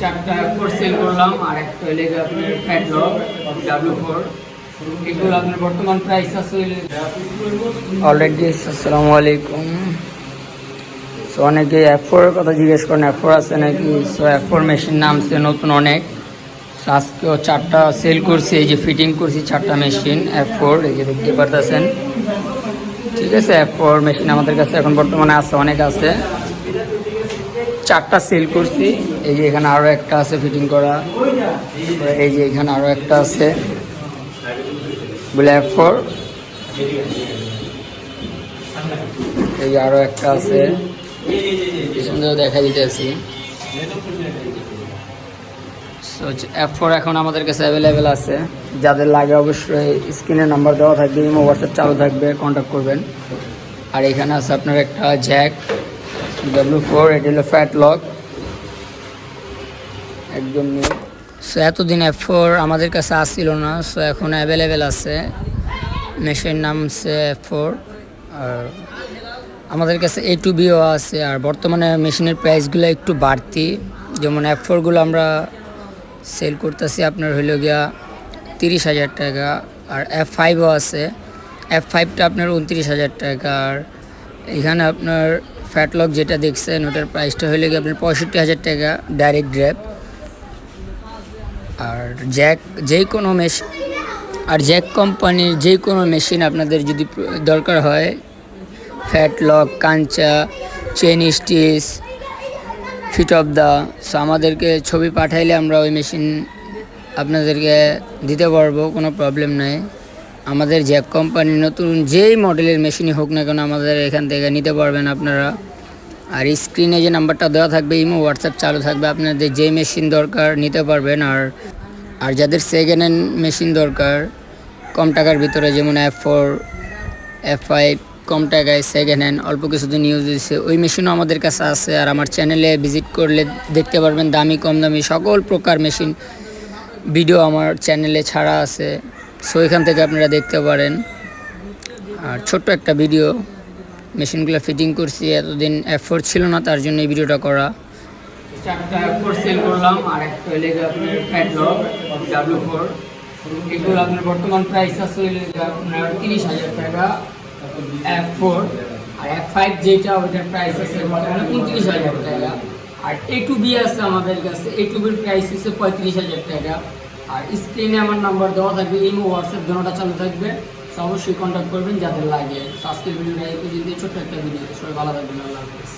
চারটা four sell করলাম, আর একটা গিয়ে আপনার ফ্যাট লক ডাব্লিউ ফোর এগুলো আপনার বর্তমান প্রাইস আছে অলরেডি আসসালামু আলাইকুম। সো অনেকে এফ ফোর কথা জিজ্ঞেস করেন এফ ফোর আছে নাকি? সো এফ ফোর মেশিন নামছে, নতুন অনেক। আজকেও চারটা সেল করছি, এই যে ফিটিং করছি চারটা মেশিন এফ ফোর এই যে দেখতে পারতেছেন। ঠিক আছে এফ ফোর মেশিন আমাদের কাছে এখন বর্তমানে আছে, অনেক আছে। চারটা সেল করছি। এই যে এখানে আরও একটা আছে ফিটিং করা। এই যে এখানে আরও একটা আছে। বলে এফ ফোর এই আরও একটা আছে। পিছনেও দেখা দিতেছি। এফ ফোর এখন আমাদের কাছে অ্যাভেলেবেল আছে। যাদের লাগে অবশ্যই স্ক্রিনের নাম্বার দেওয়া থাকবে, ইমো হোয়াটসঅ্যাপ চালু থাকবে কন্ট্যাক্ট করবেন। আর এখানে আছে আপনার একটা জ্যাক সো এতদিন এফ ফোর আমাদের কাছে আসছিল না সো এখন অ্যাভেলেবেল আছে। মেশিন নাম হচ্ছে এফ ফোর আর আমাদের কাছে এ টু বিও আছে, আর বর্তমানে মেশিনের প্রাইসগুলো একটু বাড়তি। যেমন এফ ফোরগুলো আমরা সেল করতেছি আপনার হইল গিয়া তিরিশ হাজার টাকা, আর এফ ফাইভও আছে। এফ ফাইভটা আপনার উনত্রিশ হাজার টাকা, আর এখানে আপনার ফ্যাটলক যেটা দেখছেন, ওটার প্রাইসটা হইলে গিয়ে আপনার পঁয়ষট্টি হাজার টাকা ডাইরেক্ট ড্র্যাপ আর জ্যাক যেই কোনো মেশ আর জ্যাক কোম্পানির যে কোনো মেশিন আপনাদের যদি দরকার হয় fat lock Kancha chain stitch fit of the so আমাদেরকে ছবি পাঠাইলে আমরা ওই মেশিন আপনাদেরকে দিতে পারব, কোনো প্রবলেম নাই। আমাদের জ্যাক কোম্পানির নতুন যেই মডেলের মেশিনই হোক না কেন আমাদের এখান থেকে নিতে পারবেন আপনারা। আর স্ক্রিনে যে নাম্বারটা দেওয়া থাকবে, ইমো, হোয়াটসঅ্যাপ চালু থাকবে, আপনাদের যেই মেশিন দরকার নিতে পারবেন। আর আর যাদের সেকেন্ড হ্যান্ড মেশিন দরকার, কম টাকার ভিতরে যেমন এফ ফোর এফ ফাইভ কম টাকায় সেকেন্ড হ্যান্ড অল্প কিছুদিন ইউজ দিচ্ছে ওই মেশিনও আমাদের কাছে আছে। আর আমার চ্যানেলে ভিজিট করলে দেখতে পারবেন দামি, কম দামি সকল প্রকার মেশিন ভিডিও আমার চ্যানেলে ছাড়া আছে। সো এখান থেকে আপনারা দেখতে পারেন। আর ছোট্ট একটা ভিডিও। মেশিনগুলো ফিটিং করছি, এতদিন এফোর্ট ছিল না, তার জন্য এই ভিডিওটা করা। সেল করলাম, আর বর্তমান প্রাইস আছে আপনার তিরিশ হাজার টাকা এফ ফোর আর ফাইভ প্রাইস আছে হাজার টাকা। আর এ টু বি আছে আমাদের কাছে এ টু বির প্রাইস হচ্ছে পঁয়ত্রিশ হাজার টাকা। আর স্ক্রিনে আমার নাম্বার দেওয়া থাকবে, ইমো হোয়াটসঅ্যাপ দুটোটা চালু থাকবে। অবশ্যই কন্ট্যাক্ট করবেন যাদের লাগে। আজকের ভিডিওটা এই পর্যন্ত ছোট্ট একটা ভিডিও সবাই ভালো থাকবেন। আল্লাহ হাফেজ।